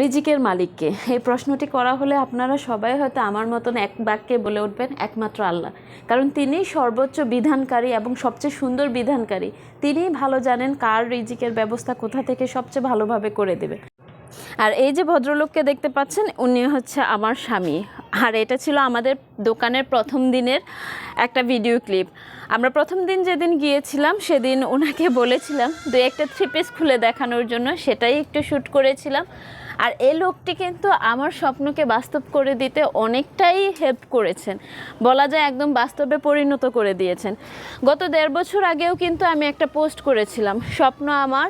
রিজিকের মালিককে। এই প্রশ্নটি করা হলে আপনারা সবাই হয়তো আমার মতন এক বাক্যে বলে উঠবেন, একমাত্র আল্লাহ। কারণ তিনি সর্বোচ্চ বিধানকারী এবং সবচেয়ে সুন্দর বিধানকারী। তিনিই ভালো জানেন কার রিজিকের ব্যবস্থা কোথা থেকে সবচেয়ে ভালোভাবে করে দেবে। আর এই যে ভদ্রলোককে দেখতে পাচ্ছেন, উনি হচ্ছে আমার স্বামী। আর এটা ছিল আমাদের দোকানের প্রথম দিনের একটা ভিডিও ক্লিপ। আমরা প্রথম দিন যেদিন গিয়েছিলাম, সেদিন ওনাকে বলেছিলাম, দু একটা থ্রি পিস খুলে দেখানোর জন্য। সেটাই একটু শ্যুট করেছিলাম। আর এই লোকটি কিন্তু আমার স্বপ্নকে বাস্তব করে দিতে অনেকটাই হেল্প করেছেন। বলা যায় একদম বাস্তবে পরিণত করে দিয়েছেন। গত দেড় বছর আগেও কিন্তু আমি একটা পোস্ট করেছিলাম, স্বপ্ন আমার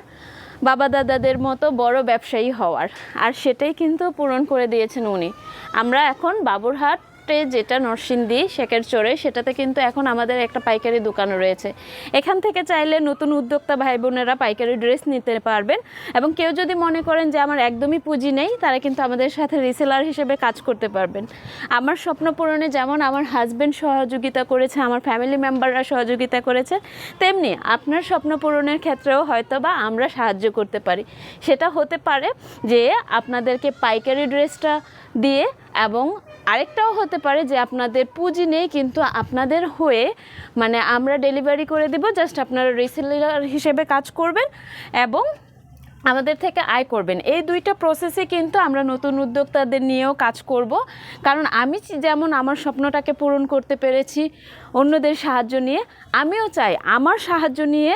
বাবা দাদাদের মতো বড় ব্যবসায়ী হওয়ার। আর সেটাই কিন্তু পূরণ করে দিয়েছেন উনি। আমরা এখন বাবুরহাটে যেটা নরসিংদী, শেখের চড়ে, সেটাতে কিন্তু এখন আমাদের একটা পাইকারি দোকানও রয়েছে। এখান থেকে চাইলে নতুন উদ্যোক্তা ভাই বোনেরা পাইকারি ড্রেস নিতে পারবেন এবং কেউ যদি মনে করেন যে আমার একদমই পুঁজি নেই, তারা কিন্তু আমাদের সাথে রিসেলার হিসেবে কাজ করতে পারবেন। আমার স্বপ্ন পূরণে যেমন আমার হাজব্যান্ড সহযোগিতা করেছে, আমার ফ্যামিলি মেম্বাররা সহযোগিতা করেছে, তেমনি আপনার স্বপ্ন পূরণের ক্ষেত্রেও হয়তো বা আমরা সাহায্য করতে পারি। সেটা হতে পারে যে আপনাদেরকে পাইকারি ড্রেসটা দিয়ে এবং আরেকটাও হতে পারে যে আপনাদের পুঁজি নেই, কিন্তু আপনাদের হয়ে মানে আমরা ডেলিভারি করে দিব জাস্ট আপনারা রিসেলার হিসেবে কাজ করবেন এবং আমাদের থেকে আয় করবেন। এই দুইটা প্রসেসে কিন্তু আমরা নতুন উদ্যোক্তাদের নিয়েও কাজ করব। কারণ আমি যেমন আমার স্বপ্নটাকে পূরণ করতে পেরেছি অন্যদের সাহায্য নিয়ে, আমিও চাই আমার সাহায্য নিয়ে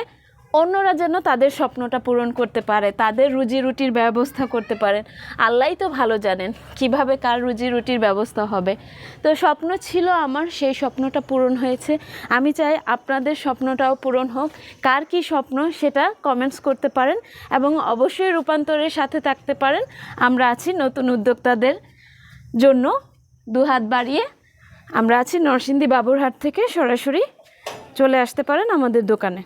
অন্যরা যেন তাদের স্বপ্নটা পূরণ করতে পারে, তাদের রুজি রুটির ব্যবস্থা করতে পারেন। আল্লাহই তো ভালো জানেন কীভাবে কার রুজি রুটির ব্যবস্থা হবে। তো স্বপ্ন ছিল আমার, সেই স্বপ্নটা পূরণ হয়েছে। আমি চাই আপনাদের স্বপ্নটাও পূরণ হোক। কার কি স্বপ্ন সেটা কমেন্টস করতে পারেন এবং অবশ্যই রূপান্তরের সাথে থাকতে পারেন। আমরা আছি নতুন উদ্যোক্তাদের জন্য দুহাত বাড়িয়ে। আমরা আছি নরসিংদী বাবুরহাট থেকে সরাসরি চলে আসতে পারেন আমাদের দোকানে।